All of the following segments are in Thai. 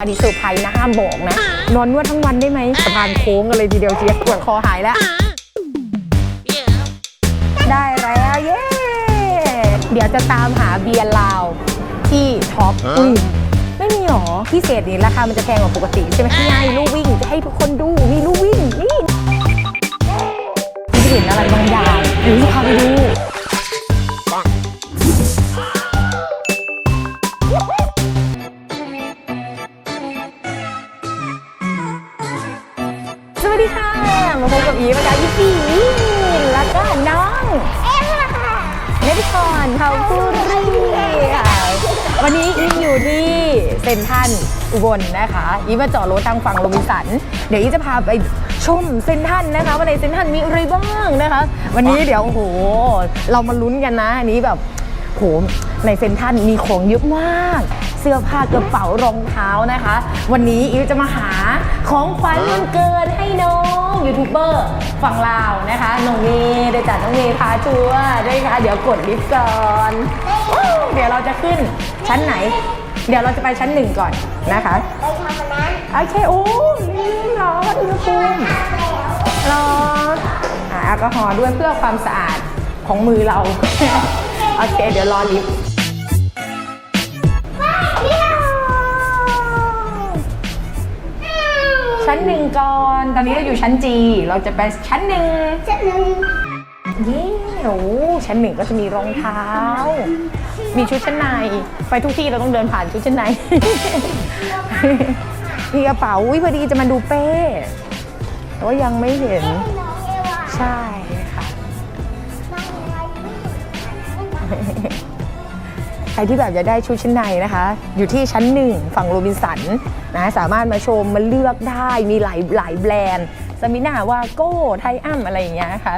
อันนี้เซอร์ไพรส์นะห้ามบอกนะ นอนนวดทั้งวันได้ไหมสะพานโค้งกันเลยทีเดียวเชียร์ปวดคอหายแล้ว ได้แล้วเย้เดี๋ยวจะตามหาเบียร์ลาวที่ท็อปอุ้ยไม่มีหรอพิเศษนี่ราคามันจะแพงกว่าปกติใช่ไหมที่ไงลู่วิ่งจะให้ทุกคนดูมีลู่วิ่งนี่คุณเห็นอะไรบางอย่างหรือพาไปดู วันนี้อีอยู่ที่เซนทันอุบลนะคะอีมาจอดรถทางฝั่งโรบินสัน เดี๋ยวอีจะพาไปชมเซนทันนะคะว่าในเซนทันมีอะไรบ้างนะคะ วันนี้เดี๋ยวโอ้โหเรามาลุ้นกันนะอันนี้แบบโหในเซนทรัลมีของเยอะมาก เสื้อผ้ากระเป๋ารองเท้านะคะ วันนี้อิวจะมาหาของขวัญวันเกิดให้น้อง ยูทูบเบอร์ฝั่งลาวนะคะน้องเมย์ได้จัดน้องเมย์พาทัวร์ด้วยค่ะ เดี๋ยวกดลิฟต์ก่อนเดี๋ยวเราจะขึ้นชั้นไหน เดี๋ยวเราจะไปชั้นหนึ่งก่อนนะคะไปทำอันนั้นโอเคโอ้ยรออุณหภูมิรออ่าแอลกอฮอล์ด้วยเพื่อความสะอาดของมือเรา โอเค เดี๋ยวรอลิฟต์ ชั้นหนึ่งก่อน ตอนนี้เราอยู่ชั้นจีเราจะไปชั้นหนึ่งจะหนึ่งเย้โอ้ชั้นหนึ่งก็จะมีรองเท้า มีชุดชั้นใน ไปทุกที่เราต้องเดินผ่านชุดชั้นใน มีกระเป๋าอุ้ยพอดีจะมาดูเป้ แต่ว่ายังไม่เห็นน้องเอวาใช่ค่ะ รที่แบบจะได้ชุดชั้นในนะคะ อยู่ที่ชั้นหนึ่งฝั่งโรบินสันนะสามารถมาชมมาเลือกได้มีหลายหลายแบรนด์สมินาวาโก้ไทอัมอะไรอย่างเงี้ยนะคะ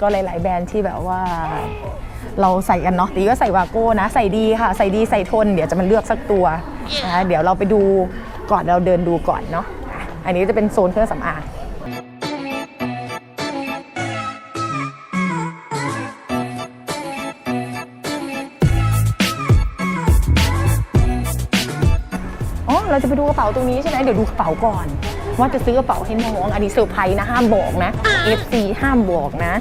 ก็หลาย ๆ แบรนด์ที่แบบว่าเราใส่กันเนาะตีก็ใส่วาโก้นะ ใส่ดีค่ะ ใส่ดีใส่ทน เดี๋ยวจะมาเลือกสักตัวนะเดี๋ยวเราไปดูก่อนเราเดินดูก่อนเนาะอันนี้จะเป็นโซนเครื่องสำอาง ไปดูกระเป๋าตรงนี้ใช่ไหมเดี๋ยวดูกระเป๋าก่อน ว่าจะซื้อกระเป๋าให้น้องอันนี้เซอร์ไพรส์นะห้ามบอกนะ FC ห้ามบอกนะ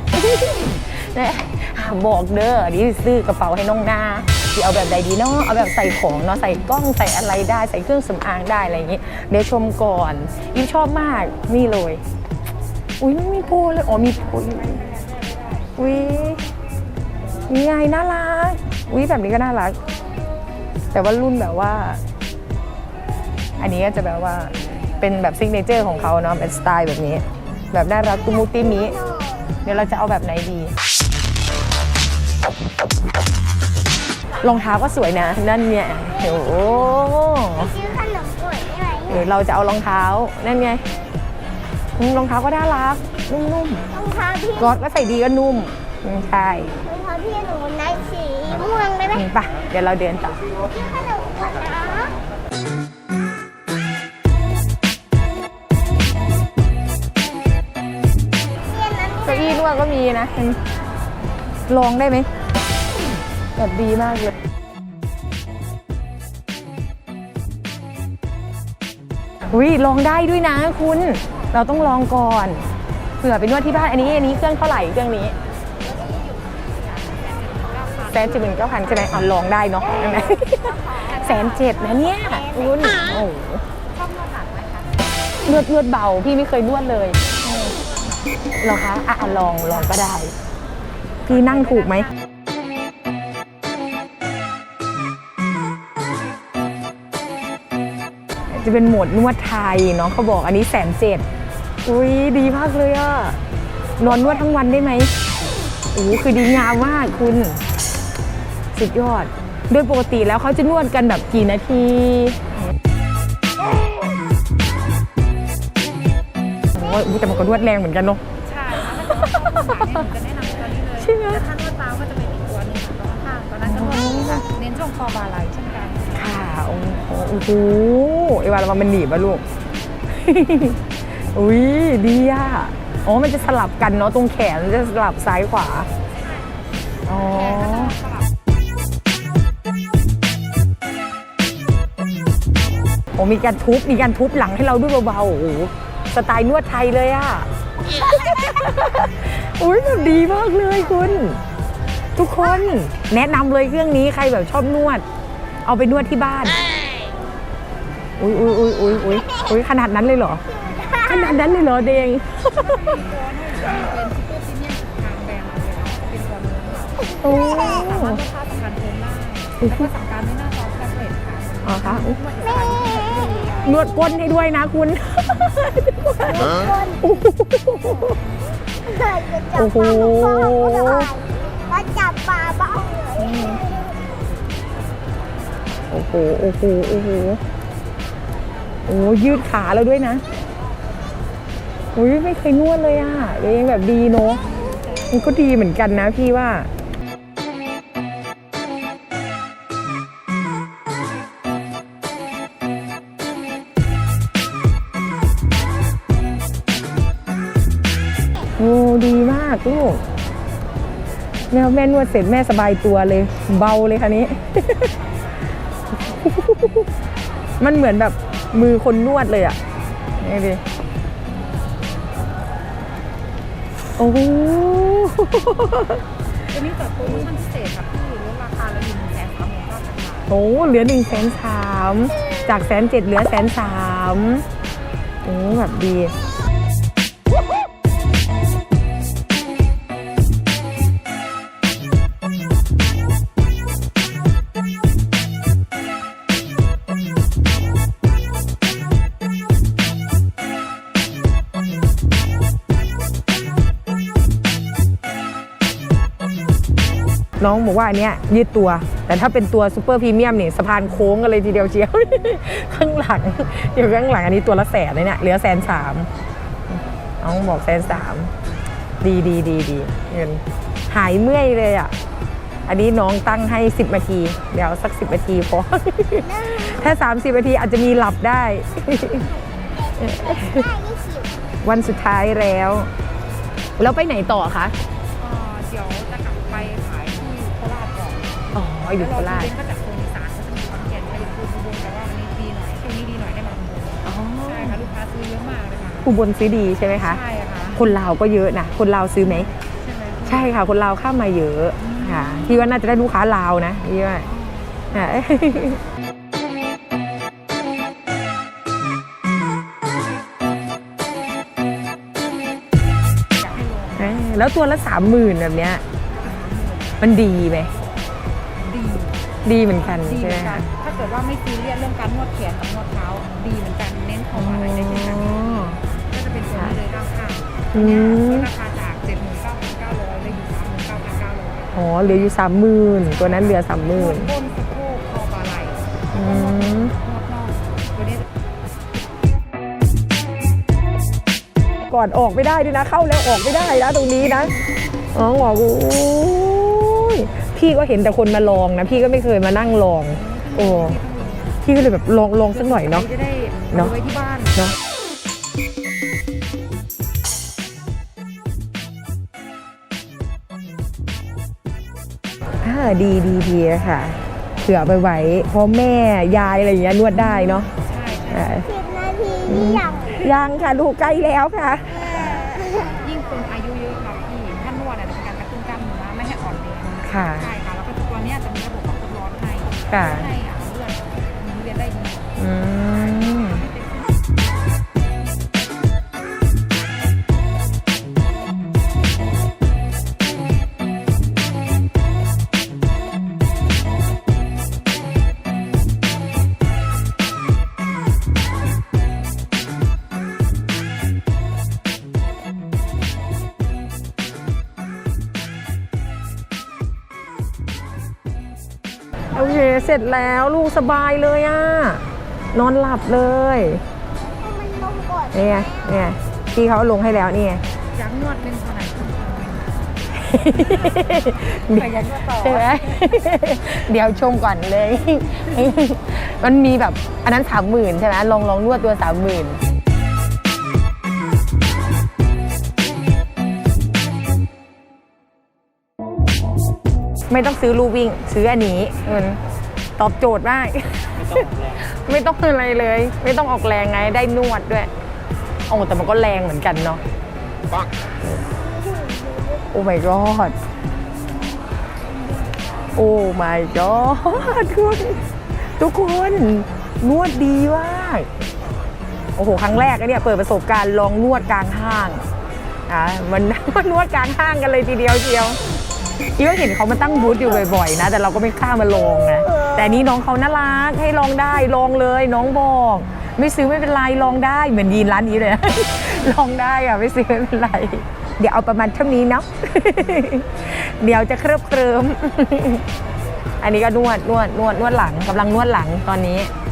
นะห้ามบอกเด้ออันนี้ซื้อกระเป๋าให้น้องนาที่เอาแบบใดดีเนาะเอาแบบใส่ของเนาะใส่กล้องใส่อะไรได้ใส่เครื่องสำอางได้อะไรอย่างงี้เดี๋ยวชมก่อนอิวชอบมากนี่เลยอุ้ยไม่มีโพเลยอ๋อมีโพอยู่อุ้ยนี่ไงน่ารักอุ้ยแบบนี้ก็น่ารัก แต่ว่ารุ่นแบบว่า อันนี้ก็จะแบบว่าเป็นแบบซิกเนเจอร์ของเขาเนาะเป็นสไตล์แบบนี้ แบบน่ารักตุมูติมิเดี๋ยวเราจะเอาแบบไหนดีรองเท้าก็สวยนะ นั่นเนี่ยโอ้โหซื้อขนมกล้วยได้ไหมหรือเราจะเอารองเท้านั่นไงอืมรองเท้าก็น่ารักนุ่มรองเท้าพี่ๆก๊อตก็ใส่ดีก็นุ่มอืมใช่รองเท้าพี่หนูในสีม่วงได้ไหมอืมไปะเดี๋ยวเราเดินต่อซื้อขนม รียนนั้นเก้าอี้นวดก็มีนะเห็นลองได้ไหมแบบดีมากเลยอุ้ยลองได้ด้วยนะคุณ เราต้องลองก่อน เผื่อไปนวดที่บ้านอันนี้อันนี้เครื่องเท่าไหร่เครื่องนี้แสนเจ็ดหมื่นเก้าพันใช่ไหมอ๋อลองได้เนาะแสนเจ็ดนะเนี่ยคุณโอ้โหนวดนวดเบาพี่ไม่เคยนวดเลย หรอคะอะลองลองก็ได้ พี่นั่งถูกไหมจะเป็นโหมดนวดไทยน้องเขาบอกอันนี้แสนเจ็ดอุ้ยดีมากเลยอะนอนนวดทั้งวันได้ไหมโอ้คือดีงามมากคุณ สุดยอด โดยปกติแล้วเขาจะนวดกันแบบกี่นาทีโอ้ยแต่มันก็นวดแรงเหมือนกันเนาะ ใช่ถ้าเกิดว่าเนี่ยหนูจะแนะนำตัวนี้เลยใช่ไหม แต่ถ้านวดเท้าก็จะเป็นอีกตัวหนึงค่ะตรงข้างตอนนั้นก็นวดนี้ค่ะเน้นช่วงคอบ่าไหล่เช่นกัน ค่ะ โอ้โหโอ้โหไอวาระวังมันหนีบอะลูก อุ้ยดีอะอ๋อมันจะสลับกันเนาะตรงแขนมันจะสลับซ้ายขวาอ๋อโอ้อ้มีการทุบมีการทุบหลังให้เราด้วยเบาๆโอ้โหสไตล์นวดไทยเลยอะ อุ้ยแบบดีมากเลยคุณ ทุกคนแนะนำเลยเครื่องนี้ใครแบบชอบนวด เอาไปนวดที่บ้าน อุ้ยอุ้ยอุ้ยอุ้ยอุ้ยอุ้ยขนาดนั้นเลยเหรอ ขนาดนั้นเลยเหรอเดงเป็นซูเปอร์ซีเนียร์ทางแบรนด์เราเลยค่ะเป็นตัวนู้นค่ะโอ้สามารถเลือกค่าสั่งการโอนได้แล้วก็สั่งการด้วยหน้าจอแท็บเล็ตค่ะอ๋อคะอุ๊ยนวดอิสระที่แท็บเล็ตค่ะนวดก้นให้ด้วยนะคุณเคยจะจับปลาพ่อเขาเลยว่าจับปลาบ้างเลยโอ้โห โอ้โห โอ้โห โอ้ยืดขาแล้วด้วยนะอุ้ยไม่เคยนวดเลยอะเองแบบดีเนอะมันก็ดีเหมือนกันนะพี่ว่า แม่แม่นวดเสร็จแม่สบายตัวเลย เบาเลยค่ะนี้ มันเหมือนแบบมือคนนวดเลยอะนี่ดิโอ้โหตัวนี้จัดโปรโมชั่นพิเศษค่ะพี่ลดราคาแล้วอยู่หนึ่งแสนสามหมื่นเก้าพันบาทโอ้เหลือหนึ่งแสนสามจากแสนเจ็ดเหลือแสนสามโอ้แบบดี น้องบอกว่าอันเนี้ยยืดตัว แต่ถ้าเป็นตัวซูเปอร์พรีเมียมนี่สะพานโค้งกันเลยทีเดียวเชียว ข้างหลังเดี๋ยวข้างหลังอันนี้ตัวละแสนเลยเนี่ยเหลือแสนสามน้องบอกแสนสามดีดีดีดีเงินหายเมื่อยเลยอะ อันนี้น้องตั้งให้ 10นาที เดี๋ยวสัก 10นาทีพอ ถ้า 30นาทีอาจจะมีหลับได้ได้ยี่สิบวันสุดท้ายแล้ว แล้วไปไหนต่อคะ อ๋ออยู่โคราชแล้วเเป็นก็จากโซนอีสานก็จะมีคอนแก่นไปอยู่อุบลแต่ว่าวันนี้ดีหน่อยช่วงนี้ดีหน่อยได้มาอุบลอ๋อ ใช่ค่ะลูกค้าซื้อเยอะมากเลยค่ะอุบลซื้อดีใช่ไหมคะ ใช่ค่ะคนลาวก็เยอะนะ คนลาวซื้อไหม ใช่ไหมใช่ค่ะ คนลาวเข้ามาเยอะค่ะพี่ว่าน่าจะได้ลูกค้าลาวนะพี่ว่าค่ะ อยากให้ลงเอ้ยแล้วตัวละสามหมื่นแบบเนี้ยมันดีไหมดี ดีเหมือนกันดีเหใช่มืไหมอนกัคะนถ้าเกิดว่าไม่ซีเรียสเรื่องการนวดแขนกับนวดเท้าดีเหมือนกันเน้นคออ๋อบ่าไหล่ได้เช่นกันก็จะเป็นตัวนี้เลยด้านข้างอืเนี่ยม ลดราคาจาก79,900เลยอยู่39,900อ๋อเหลืออยู่สามหมื่นตัวนั้นเหลือสามหนมื่วนดก้นสะโพกคอบ่าไหล่อืมนวดน่องตัวนี้ก่อนออกไม่ได้ด้วยนะ เข้าแล้วออกไม่ได้นะตรงนี้นะอ๋อบอกโอ้ย พี่ก็เห็นแต่คนมาลองนะ พี่ก็ไม่เคยมานั่งลอง โอ้พี่ก็เลยแบบลองลองสักหน่อยเนาะจะได้เนอะเอาไว้ที่บ้านเนาะอ่าดีดีดีค่ะเผื่อไปไหวเพราะแม่ยายอะไรอย่างเงี้ยนวดได้เนาะใช่ใช่อ่าสิบนาทีนี่อย่างยังค่ะลูกใกล้แล้วค่ะ อ โอเค เสร็จแล้วลูกสบายเลยอะ นอนหลับเลยให้มันลงก่อนนี่ไงนี่ไงพี่เขาลงให้แล้วนี่ไงอยากนวดเป็นขนาดคุณเดี๋ยวอยากนวดต่อใช่ไหมเดี๋ยวชมก่อนเลย มันมีแบบอันนั้นสามหมื่นใช่ไหมลองลองนวดตัวสามหมื่น ไม่ต้องซื้อลูวิ่ง ซื้ออันนี้มันตอบโจทย์มาก ไม่ต้องอะไรเลย ไม่ต้องออกแรงไงได้นวดด้วยโอ้แต่มันก็แรงเหมือนกันเนาะโอ้ my god โอ้ my god คุณทุกคนนวดดีมากโอ้โห ครั้งแรกเนี่ยเปิดประสบการณ์ลองนวดกลางห้างอะมันมันนวดกลางห้างกันเลยทีเดียวเชียว ที่ก็เห็นเขามาตั้งบูธอยู่บ่อยๆนะ แต่เราก็ไม่กล้ามาลองนะ แต่อันนี้น้องเขาน่ารักให้ลองได้ลองเลย น้องบอก ไม่ซื้อไม่เป็นไรลองได้เหมือนยีนร้านนี้เลยนะลองได้อะไม่ซื้อไม่เป็นไร เดี๋ยวเอาประมาณเท่านี้เนาะเดี๋ยวจะเคลิบเคลิมอันนี้ก็นวดนวดนวดนวดหลังกำลังนวดหลังตอนนี้โอ้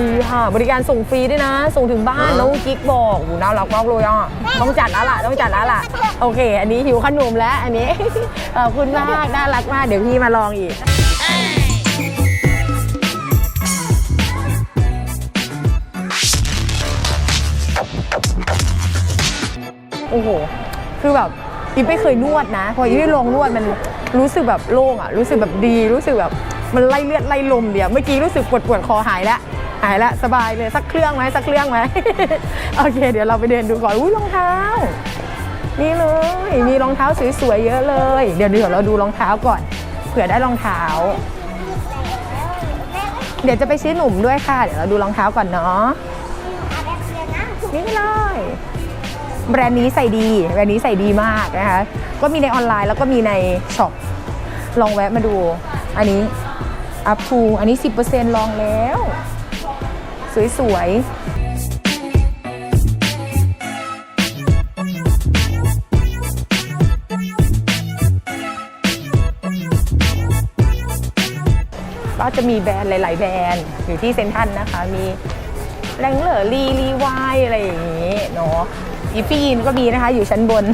ดีค่ะ บริการส่งฟรีด้วยนะ ส่งถึงบ้านน้องกิ๊กบอกโอ้น่ารักมากเลยอะต้องจัดแล้วล่ะต้องจัดแล้วล่ะ โอเค อันนี้หิวขนมแล้วอันนี้ขอบคุณมากน่ารักมากเดี๋ยวพี่มาลองอีกโอ้โห คือแบบอีฟไม่เคยนวดนะ พออีฟได้ลองนวดมันรู้สึกแบบโล่งอะ รู้สึกแบบดี รู้สึกแบบมันไล่เลือดไล่ลมเดียว เมื่อกี้รู้สึกปวดปวดคอหายแล้ว หายแล้วสบายเลยสักเครื่องไหมสักเครื่องไหม โอเค เดี๋ยวเราไปเดินดูก่อนอุ้ยรองเท้า นี่เลยมีรองเท้าสวยๆเยอะเลย เดี๋ยวเดี๋ยวเราดูรองเท้าก่อน เผื่อได้รองเท้า เดี๋ยวจะไปซื้อหนุ่มด้วยค่ะ เดี๋ยวเราดูรองเท้าก่อนเนาะนี่เลยแบรนด์นี้ใส่ดี แบรนด์นี้ใส่ดีมากนะคะ ก็มีในออนไลน์แล้วก็มีในช็อป ลองแวะมาดู อันนี้ up to อันนี้ 10%ลองแล้ว สวยๆ ก็จะมีแบรนด์หลาย ๆ แบรนด์อยู่ที่เซ็นทรัลนะคะ มีแรงเหลอรีรีวายอะไรอย่างนี้เนาะอีฟี่ยีนก็มีนะคะอยู่ชั้นบน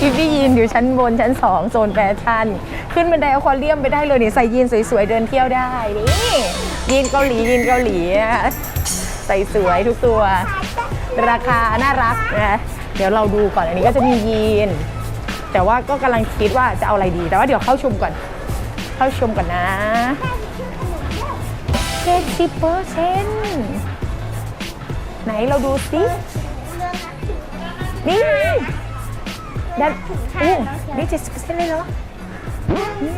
อีฟี่ยีนอยู่ชั้นบนชั้น 2 โซนแฟชั่น ขึ้นบันไดอควาเรียมไปได้เลยนี่ใส่ยีนสวยๆ เดินเที่ยวได้นี่ ยีนเกาหลียีนเกาหลีใส่สวยทุกตัว ราคาน่ารักนะเดี๋ยวเราดูก่อนอันนี้ก็จะมียีน แต่ว่าก็กำลังคิดว่าจะเอาอะไรดี แต่ว่าเดี๋ยวเข้าชมก่อน เข้าชมก่อนนะเจ็ดสิบเปอร์เซ็นไหนเราดูสินี่ด้านอู้นี่เจ็ดสิบเปอร์เซ็นเลยเหรอนี่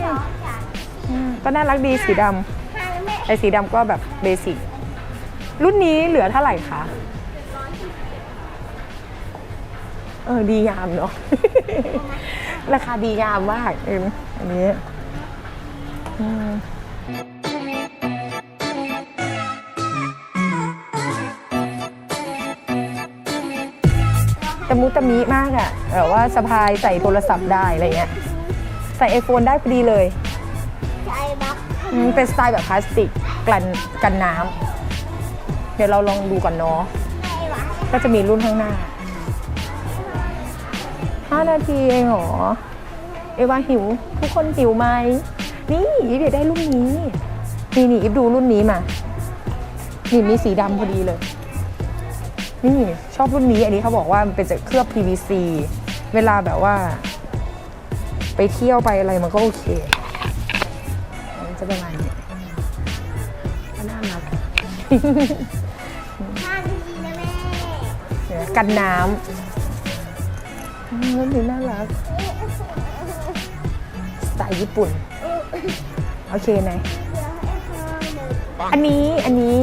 ก็น่ารักดีสีดำ ไอ้สีดำก็แบบเบสิกรุ่นนี้เหลือเท่าไหร่คะเออดีงามเนาะ ราคาดีงามมากเอ็มอันนี้อืมตะมุตะมิมากอะแบบว่าสะพายใส่โทรศัพท์ได้อะไรเงี้ย ใส่ iPhone ได้พอดีเลย อืมเป็นสไตล์แบบพลาสติกกันกันน้ำเดี๋ยวเราลองดูก่อนเนาะก็จะมีรุ่นข้างหน้า 5 นาทีเองเหรอ เอวาหิว ทุกคนหิวไหม นี่อีฟอยากได้รุ่นนี้ นี่นี่อีฟดูรุ่นนี้มา นี่มีสีดำพอดีเลย นี่ชอบรุ่นนี้ อันนี้เขาบอกว่ามันเป็นจากเคลือบ PVC เวลาแบบว่า ไปเที่ยวไปอะไรมันก็โอเค จะประมาณนี้ก็น่ารักห้านาทีนะแม่เนี่ยกันน้ำอืมรุ่นนี้น่ารักสไตล์ญี่ปุ่น โอเคไหนอันนี้อันนี้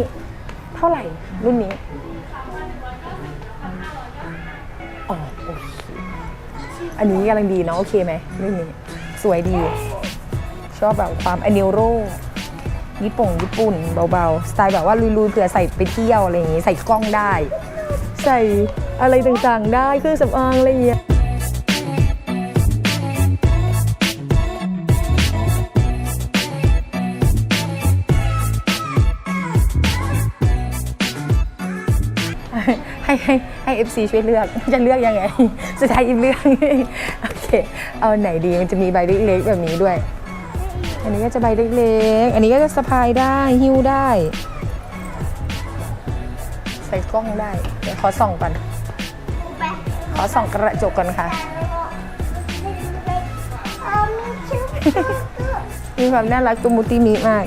เท่าไหร่รุ่นนี้อ๋อโอเคอันนี้กำลังดีเนาะโอเคไหมรุ่นนี้สวยดี ชอบแบบความอเนโรญี่ปุ่งญี่ปุ่นเบาๆ สไตล์แบบว่าลุยๆเผื่อใส่ไปเที่ยวอะไรอย่างงี้ ใส่กล้องได้ ใส่อะไรต่างๆได้เครื่องสำอางอะไรอย่างเงี้ยให้ให้ให้ FC ช่วยเลือกจะเลือกยังไง สุดท้ายอิมเลือกโอเค เอาไหนดีมันจะมีใบเล็กๆแบบนี้ด้วย อันนี้ก็จะใบเล็กๆ อันนี้ก็จะสะพายได้หิ้วได้ ใส่กล้องได้ เดี๋ยวขอส่องก่อนไปขอส่องกระจกก่อนค่ะเอามีชื่อมีความน่ารักตุมุติมิมาก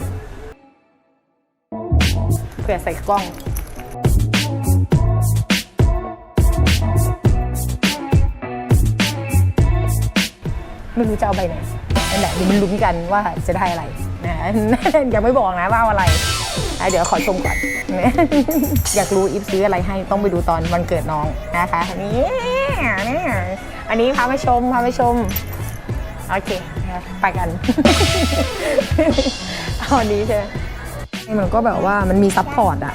ผื่อใส่กล้องไม่รู้จะเอาใบไหน นั่นแหละเดี๋ยวมันลุ้นกันว่าจะได้อะไรนะยังไม่บอกนะว่าอะไรเดี๋ยวขอชมก่อน อยากรู้อิฟซื้ออะไรให้ต้องไปดูตอนวันเกิดน้องนะคะนี่นี่อันนี้พามาชมพามาชมโอเคไปกันเอาอันนี้ใช่ไหมมันก็แบบว่ามันมีซัพพอร์ตอะ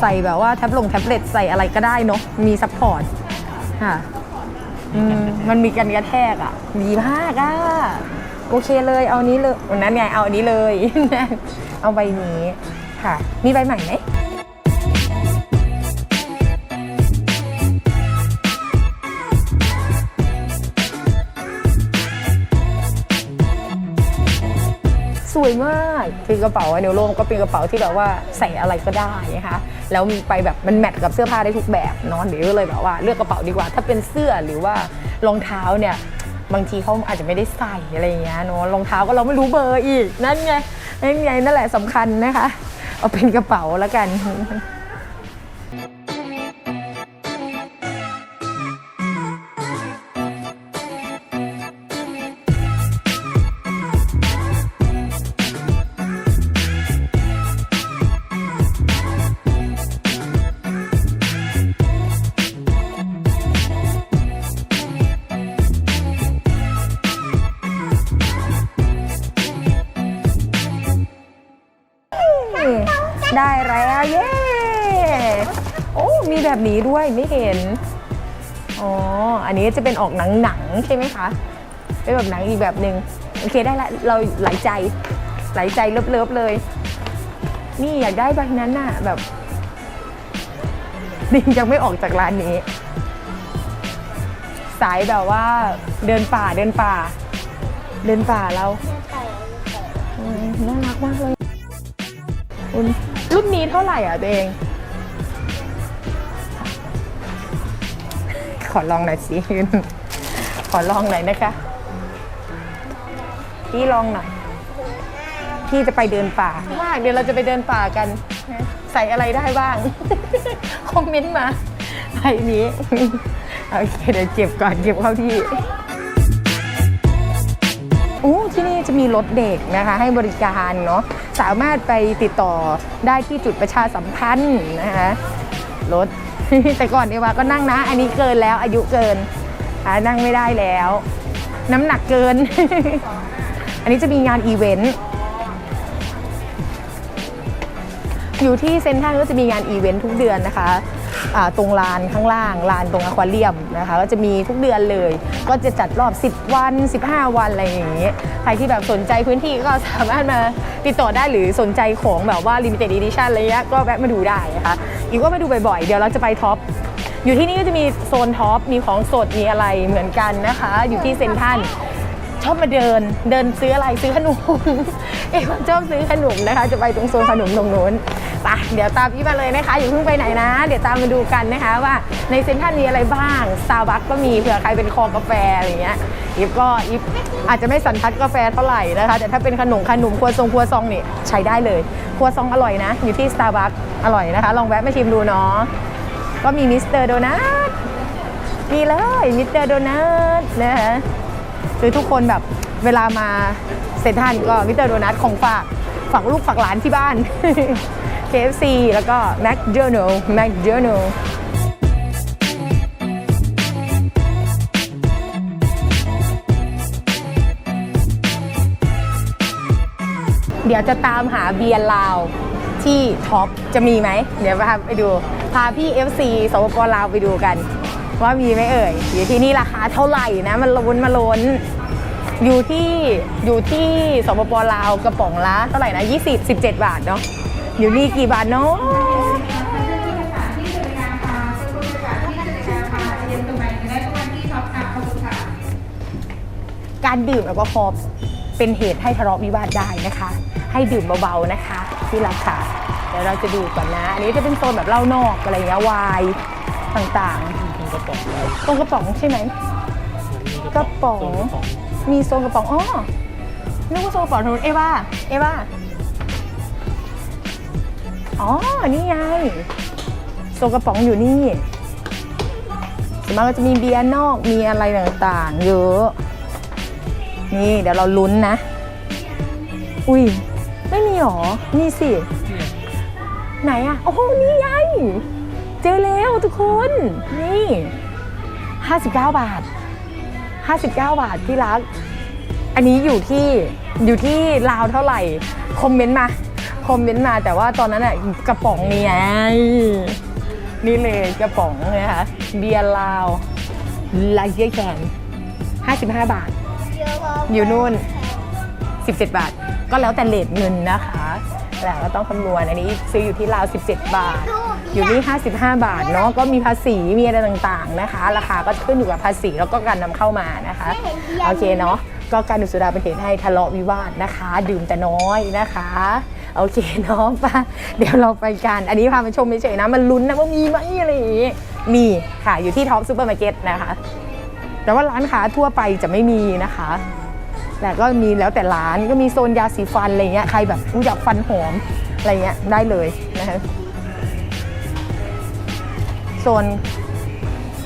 ใส่แบบว่าแท็บลงแท็บเล็ตใส่อะไรก็ได้เนาะมีซัพพอร์ตค่ะมันมีกันกระแทกอะดีมากอะ โอเคเลยเอานี้เลยวันนั้นไงเอาอันนี้เลย เอาใบนี้ค่ะ มีใบใหม่ไหมสวยมากคือกระเป๋าเนวโลมก็เป็นกระเป๋าที่แบบว่าใส่อะไรก็ได้นะคะแล้วมีไปแบบมันแมทกับเสื้อผ้าได้ทุกแบบเนาะเดี๋ยวเลยแบบว่าเลือกกระเป๋าดีกว่า ถ้าเป็นเสื้อหรือว่ารองเท้าเนี่ย บางทีเขาอาจจะไม่ได้ใส่อะไรอย่างเงี้ยเนาะรองเท้าก็เราไม่รู้เบอร์อีก นั่นไงนั่นไงนั่นแหละสำคัญนะคะ เอาเป็นกระเป๋าแล้วกัน อันนี้จะเป็นออกหนังหนังๆใช่ไหมคะเป็นแบบหนังอีกแบบหนึ่งโอเคได้ละเราไหลใจไหลใจเลิฟๆเลย นี่อยากได้แบนั้นน่ะแบบดิงยังไม่ออกจากร้านนี้ สายแบบว่าเดินป่าเดินป่า เดินป่าเราน่ารักมากเลยรุ่นนี้เท่าไหร่อะตัวเอง ขอลองหน่อยสิ ขอลองหน่อยนะคะ พี่ลองหน่อย พี่จะไปเดินป่าว่าเดี๋ยวเราจะไปเดินป่ากัน ใส่อะไรได้บ้าง คอมเมนต์มาใบนี้โอเคเดี๋ยวเก็บก่อนเก็บเข้าที่อู้ที่นี่จะมีรถเด็กนะคะ ให้บริการเนาะสามารถไปติดต่อได้ที่จุดประชาสัมพันธ์นะคะรถ แต่ก่อนเอวาก็นั่งนะ อันนี้เกินแล้วอายุเกินนั่งไม่ได้แล้ว น้ำหนักเกิน อันนี้จะมีงานอีเวนต์อยู่ที่เซ็นทรัลก็จะมีงานอีเวนต์ทุกเดือนนะคะ ตรงลานข้างล่างลานตรงอควาเรียมนะคะก็จะมีทุกเดือนเลย ก็จะจัดรอบ 10 วัน 15 วันอะไรอย่างนี้ใครที่แบบสนใจพื้นที่ก็สามารถมาติดต่อได้หรือสนใจของแบบว่า limited edition อะไรเงี้ยก็แวะมาดูได้นะคะอีกก็มาดูบ่อยๆ เดี๋ยวเราจะไปท็อปอยู่ที่นี่ก็จะมีโซนท็อปมีของสดมีอะไรเหมือนกันนะคะ อยู่ที่เซ็นทรัล ชอบมาเดินเดินซื้ออะไรซื้อขนม เอ๊ะชอบซื้อขนมนะคะ จะไปตรงโซนขนมตรงนู้นไปเดี๋ยวตามพี่มาเลยนะคะอย่าเพิ่งไปไหนนะ เดี๋ยวตามมาดูกันนะคะว่าในเซ็นทรัลมีอะไรบ้างสตาร์บัคก็มีเผื่อใครเป็นคอกาแฟอะไรเงี้ยอีฟก็อีฟอาจจะไม่สันทัดกาแฟเท่าไหร่นะคะ แต่ถ้าเป็นขนมขนมครัวซองครัวซองนี่ใช้ได้เลย ครัวซองอร่อยนะ อยู่ที่สตาร์บัคอร่อยนะคะ ลองแวะมาชิมดูเนาะก็มีมิสเตอร์โดนัทมีเลยมิสเตอร์โดนัทนะคะ คือทุกคนแบบเวลามาเซ็นทรัลก็มิสเตอร์โดนัทของฝากฝากลูกฝากหลานที่บ้าน KFC แล้วก็ McDonald McDonald เดี๋ยวจะตามหาเบียร์ลาวที่ท็อปจะมีไหม เดี๋ยวพาไปดู พาพี่ FC สปปลาวไปดูกัน ว่ามีไหมเอ่ย อยู่ที่นี่ราคาเท่าไหร่นะมันล้นมาล้น อยู่ที่อยู่ที่สปปลาวกระป๋องละเท่าไหร่นะ20 17 บาทเนาะอยู่นี่กี่บาทเนาะการดื่มแอลกอฮอล์เป็นเหตุให้ทะเลาะวิวาทได้นะคะ ให้ดื่มเบาๆนะคะ ที่ราคาเดี๋ยวเราจะดูก่อนนะ อันนี้จะเป็นโซนแบบเหล้านอกอะไรอย่างเงี้ยวายต่างๆ กระป๋องเลยตรงกระป๋องใช่ไหม กระป๋อง มีโซนกระป๋องอ๋อนึกว่าโซนกระป๋องทางนู้นเอว่าเอว่าอ๋อ นี่ไงโซกระป๋องอยู่นี่ส่วนมากก็จะมีเบียร์นอกมีอะไรต่างๆ เยอะ นี่เดี๋ยวเราลุ้นนะ อุ้ยไม่มีหรอ นี่สิ ไหนอะโอ้โห นี่ไง เจอแล้วทุกคน นี่ 59 บาท 59 บาทที่รัก อันนี้อยู่ที่อยู่ที่ลาวเท่าไหร่ คอมเมนต์มา คอมเมนต์มาแต่ว่าตอนนั้นอะกระป๋องนี่ไงนี่เลยกระป๋องนะคะเบียร์ลาวลายเยแกน55 บาท อยู่นู่น 17 บาท ก็แล้วแต่เลทเงินนะคะแต่ก็ต้องคำนวณอันนี้ซื้ออยู่ที่ราว 17 บาท อยู่นี่ 55 บาทเนาะก็มีภาษีมีอะไรต่างๆนะคะ ราคาก็ขึ้นอยู่กับภาษีแล้วก็การนำเข้ามานะคะโอเคเนาะก็การดื่มสุราเป็นเหตุให้ทะเลาะวิวาทนะคะ ดื่มแต่น้อยนะคะโอเคเนาะป่ะเดี๋ยวเราไปกัน อันนี้พามาชมเฉยๆนะ มันลุ้นนะว่ามีไหมอะไรอย่างงี้มีค่ะอยู่ที่ท็อปซูเปอร์มาร์เก็ตนะคะ แต่ว่าร้านค้าทั่วไปจะไม่มีนะคะแต่ก็มีแล้วแต่ร้านก็มีโซนยาสีฟันอะไรเงี้ยใครแบบอยากฟันหอมอะไรเงี้ยได้เลยนะคะ โซน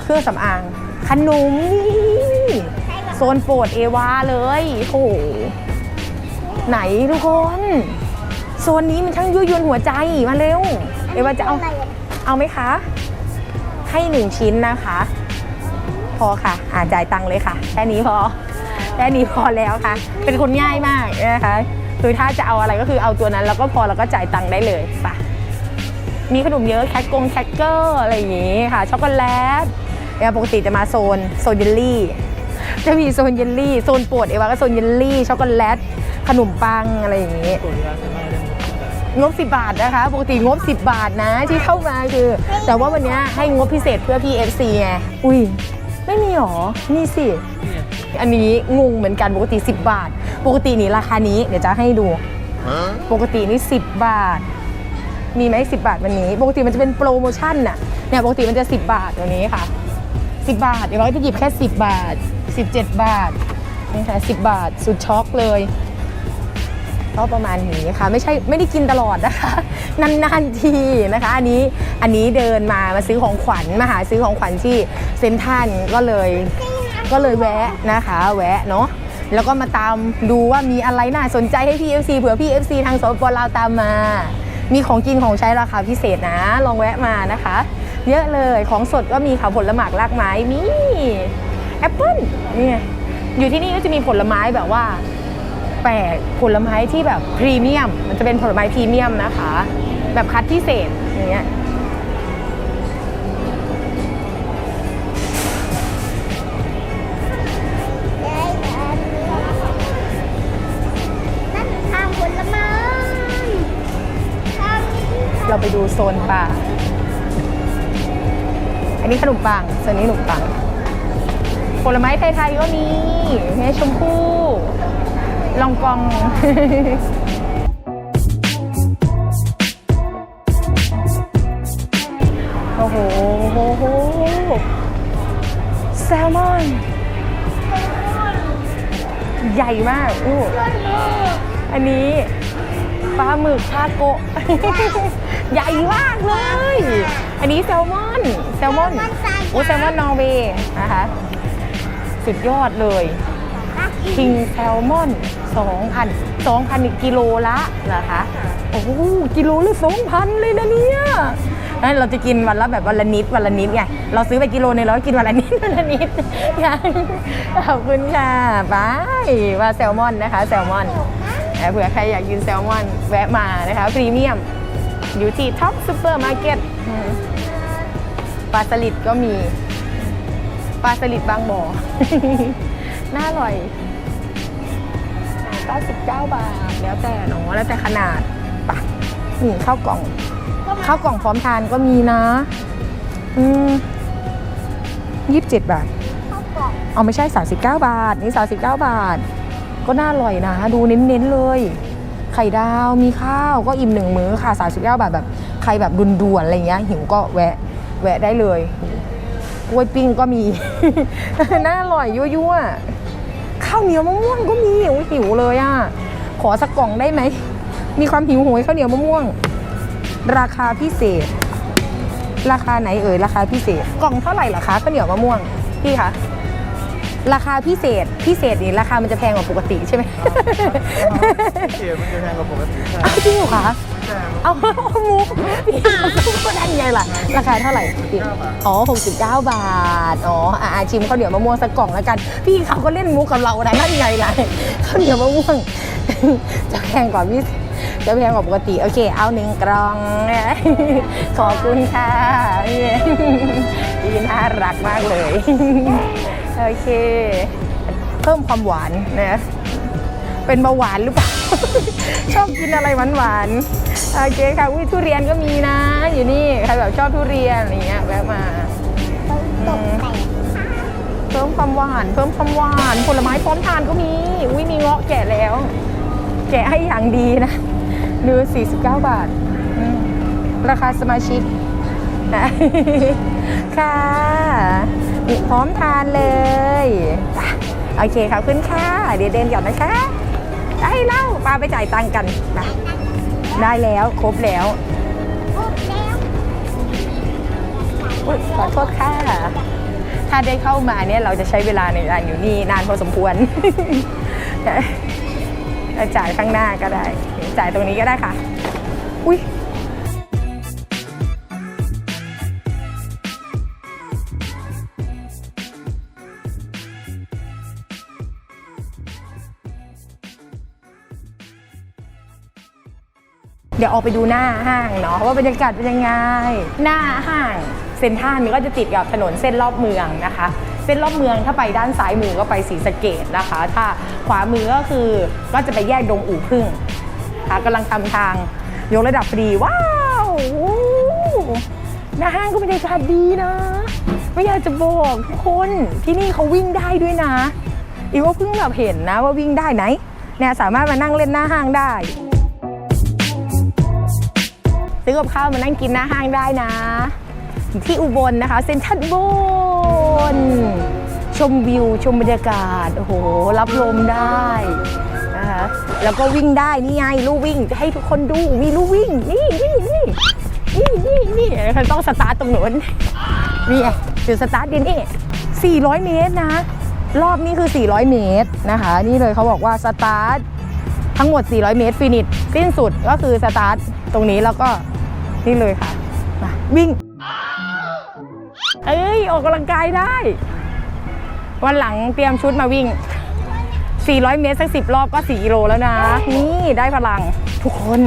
เครื่องสำอางขนมนี่โซนโปรดเอวาเลยโอ้โหไหนทุกคน โซนนี้มันช่างยั่วยวนหัวใจมาเร็ว เอวาจะเอาเอาไหมคะ ให้หนึ่งชิ้นนะคะ พอค่ะอ่าจ่ายตังค์เลยค่ะแค่นี้พอแค่นี้พอแล้วค่ะ เป็นคนง่ายมากนะคะคือถ้าจะเอาอะไรก็คือเอาตัวนั้นแล้วก็พอแล้วก็จ่ายตังค์ได้เลยไป มีขนมเยอะแคทกงแคทเกอร์อะไรอย่างงี้ค่ะ ช็อกโกแลตเอวปกติจะมาโซนโซนเยลลี่ จะมีโซนเยลลี่โซนโปรดเอวาก็โซนเยลลี่ช็อกโกแลตขนมปังอะไรอย่างงี้งบ 10 บาทนะคะ ปกติงบ 10 บาทนะที่เข้ามาคือ แต่ว่าวันนี้ให้งบพิเศษเพื่อพี่ FC ไงอุ้ยไม่มีหรอนี่สิ อันนี้งงเหมือนกันปกติ 10 บาท ปกตินี่ราคานี้เดี๋ยวจะให้ดู ปกตินี่ 10 บาท มีไหม10บาทวันนี้ ปกติมันจะเป็นโปรโมชั่นน่ะเนี่ยปกติมันจะ 10 บาทวันนี้ค่ะ 10 บาท เดี๋ยวเราจะหยิบแค่ 10 บาท 17 บาทนี่ค่ะ10 บาท สุดช็อกเลยก็ประมาณนี้ค่ะไม่ใช่ไม่ได้กินตลอดนะคะ นานๆทีนะคะ อันนี้อันนี้เดินมามาซื้อของขวัญมาหาซื้อของขวัญที่เซ็นทรันก็เลยก็เลยแวะนะคะ แวะเนาะแล้วก็มาตามดูว่ามีอะไรน่าสนใจให้พี่ FC เผื่อพี่ FC ทางสปปลาวตามมา มีของกินของใช้ราคาพิเศษนะ ลองแวะมานะคะ เยอะเลยของสดก็มีค่ะผลไม้ลากไม้มีแอปเปิ้ลนี่อยู่ที่นี่ก็จะมีผลไม้แบบว่าแปลกผลไม้ที่แบบพรีเมียม มันจะเป็นผลไม้พรีเมียมนะคะ แบบคัดพิเศษอย่างเงี้ย เราไปดูโซนปลาอันนี้ขนมปังโซนนี้ขนมปัง ผลไม้ไทยๆก็มีแม่ชมพู่ ลองกองโอ้โหโอ้โหแซลมอนใหญ่มากอู้อันนี้ ปลาหมึกทาโกะ ใหญ่มากเลย อันนี้แซลมอน แซลมอนโอ้แซลมอนนอร์เวย์นะคะ สุดยอดเลยคิงแซลมอน2,000 2,000กิโลละเหรอคะ โอ้โหกิโลละ2,000 เลยนะเนี่ยงั้นเราจะกินวันละแบบวันละนิดวันละนิดไง เราซื้อไปกิโลนึงแล้วกินวันละนิดวันละนิดยังขอบคุณค่ะบายว่าแซลมอนนะคะ แซลมอน เผื่อใครอยากกินแซลมอนแวะมานะคะพรีเมียม อยู่ที่ท็อปซูเปอร์มาร์เก็ตปลาสลิดก็มี ปลาสลิดบางบ่อ น่าอร่อย 99 บาท แล้วแต่เนาะแล้วแต่ขนาดปะนี่ข้าวกล่อง ข้าวกล่องพร้อมทานก็มีนะ อืมยี่สิบเจ็ดบาทข้าวกล่องเอาไม่ใช่ 39 บาท นี่ 39 บาท ก็น่าอร่อยนะ ดูเน้นๆเลย ไข่ดาวมีข้าวก็อิ่มหนึ่งมื้อค่ะ39บาทแบบใครแบบด่วนๆอะไรเงี้ยหิวก็แวะแวะได้เลยกล้วยปิ้งก็มี น่าอร่อยยั่วๆข้าวเหนียวมะม่วงก็มีโอ้หิวเลยอะขอสักกล่องได้ไหมมีความหิวโหยข้าวเหนียวมะม่วง ราคาพิเศษ ราคาไหนเอ่ยราคาพิเศษ กล่องเท่าไหร่เหรอคะข้าวเหนียวมะม่วงพี่คะ ราคาพิเศษพิเศษนี่ราคามันจะแพงกว่าปกติใช่ไหมเกียร์มันจะแพงกว่าปกติใช่เอาจริงเหรอคะเอามุกพี่ก็ได้ไงล่ะ ราคาเท่าไหร่พี่อ๋อ69 บาท อ๋ออ่าชิมข้าวเหนียวมะม่วงสักกล่องแล้วกัน พี่เขาก็เล่นมุกกับเรานะนั่นไงล่ะข้าวเหนียวมะม่วงจะแพงกว่าพี่จะแพงกว่าปกติ โอเค เอาหนึ่งกล่อง ขอบคุณค่ะพี่น่ารักมากเลย โอเค เพิ่มความหวานนะเป็นเบาหวานหรือเปล่า ชอบกินอะไรหวานหวานๆโอเคค่ะอุ้ยทุเรียนก็มีนะ อยู่นี่ใครแบบชอบทุเรียนอะไรเงี้ยแวะมาเพิ่มความหวาน เพิ่มความหวาน ผลไม้พร้อมทานก็มีอุ้ยมีเงาะแกะแล้ว แกะให้อย่างดีนะเนื้อ49 บาท ราคาสมาชิกนะค่ะ นี่พร้อมทานเลยอะโอเคขอบคุณค่ะ เดี๋ยวเดินก่อนนะคะได้แล้วปาไปจ่ายตังค์กันนะได้แล้วครบแล้วปุ๊บแล้วอุ๊ยขอโทษค่ะ ถ้าได้เข้ามาเนี่ยเราจะใช้เวลาในการอยู่นี่นานพอสมควรจ่ายข้างหน้าก็ได้ จ่ายตรงนี้ก็ได้ค่ะ อุ้ย เดี๋ยวออกไปดูหน้าห้างเนาะว่าบรรยากาศเป็นยังไง หน้าห้างเซ็นทรัลมันก็จะติดกับถนนเส้นรอบเมืองนะคะ เส้นรอบเมืองถ้าไปด้านซ้ายมือก็ไปศรีสะเกดนะคะ ถ้าขวามือก็คือก็จะไปแยกดงอู่พึ่งนะคะกำลังทำทางยกระดับฟรีว้าวหหน้าห้างก็บรรยากาศดีนะไม่อยากจะบอกทุกคนที่นี่เขาวิ่งได้ด้วยนะอีว่าเพิ่งแบบเห็นนะว่าวิ่งได้ไหนเนี่ยสามารถมานั่งเล่นหน้าห้างได้ ซื้อกับข้าวมานั่งกินหน้าห้างได้นะ ที่อุบลนะคะเซ็นทรัลอุบนชมวิว ชมบรรยากาศ โอ้โห รับลมได้นะคะแล้วก็วิ่งได้ นี่ไงลู่วิ่งจะให้ทุกคนดูมีลู่วิ่ง นี่นี่นี่นี่นี่นี่เขาต้องสตาร์ทตรงโน้นนี่จุดสตาร์ทดีนี่ 400 เมตรนะ รอบนี้คือ 400 เมตรนะคะ นี่เลยเขาบอกว่าสตาร์ททั้งหมด 400 เมตร ฟินิชสิ้นสุดก็คือสตาร์ทตรงนี้แล้วก็ นี่เลยค่ะมาวิ่ง เอ้ย ออกกำลังกายได้ วันหลังเตรียมชุดมาวิ่ง 400 เมตรสัก10รอบก็ 4 กิโลแล้วนะ นี่ได้พลังทุกคน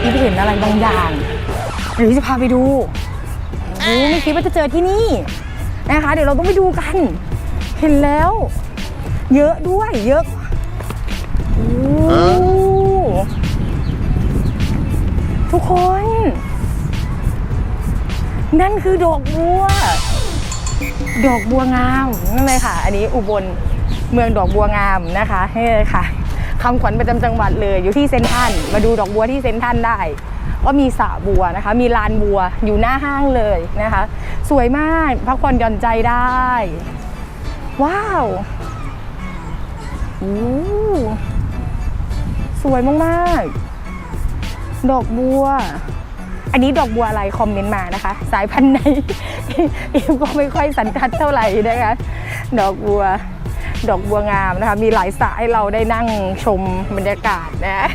นี่เห็นอะไรบางอย่าง หรือจะพาไปดูโอ้ไม่คิดว่าจะเจอที่นี่นะคะ เดี๋ยวเราต้องไปดูกัน เห็นแล้ว เยอะด้วยเยอะ นั่นคือดอกบัว ดอกบัวงามนั่นเลยค่ะ อันนี้อุบลเมืองดอกบัวงามนะคะนี่เลยค่ะคำขวัญประจำจังหวัดเลยอยู่ที่เซนทันมาดูดอกบัวที่เซนทันได้ก็มีสระบัวนะคะ มีลานบัวอยู่หน้าห้างเลยนะคะ สวยมากพักผ่อนหย่อนใจได้ ว้าวโอ้สวยมาก ๆ ดอกบัว อันนี้ดอกบัวอะไรคอมเมนต์มานะคะ สายพันธุ์ไหนอิมก็ไม่ค่อยสันทัดเท่าไหร่นะคะ ดอกบัวดอกบัวงามนะคะ มีหลายสายให้เราได้นั่งชมบรรยากาศนะ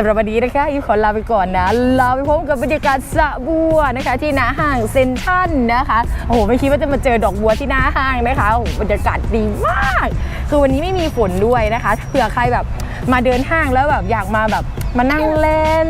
สำหรับวันนี้นะคะอีฟขอลาไปก่อนนะลาไปพบกับบรรยากาศสระบัวนะคะ ที่หน้าห้างเซ็นทรัลนะคะโอ้โหไม่คิดว่าจะมาเจอดอกบัวที่หน้าห้างนะคะโอ้โหบรรยากาศดีมาก คือวันนี้ไม่มีฝนด้วยนะคะเผื่อใครแบบมาเดินห้างแล้วแบบอยากมาแบบมานั่งเล่น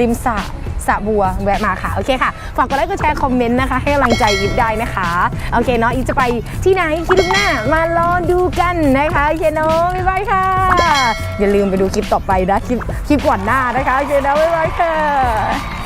ริมสระสระบัวแวะมาค่ะ โอเคค่ะ ฝากกดไลค์กดแชร์คอมเมนต์นะคะ ให้กำลังใจอีฟได้นะคะ โอเคเนาะอีฟจะไปที่ไหนคลิปหน้ามารอดูกันนะคะโอเคเนาะบ๊ายบายค่ะ อย่าลืมไปดูคลิปต่อไปนะ คลิปคลิปก่อนหน้านะคะ โอเคนาะบ๊ายบายค่ะ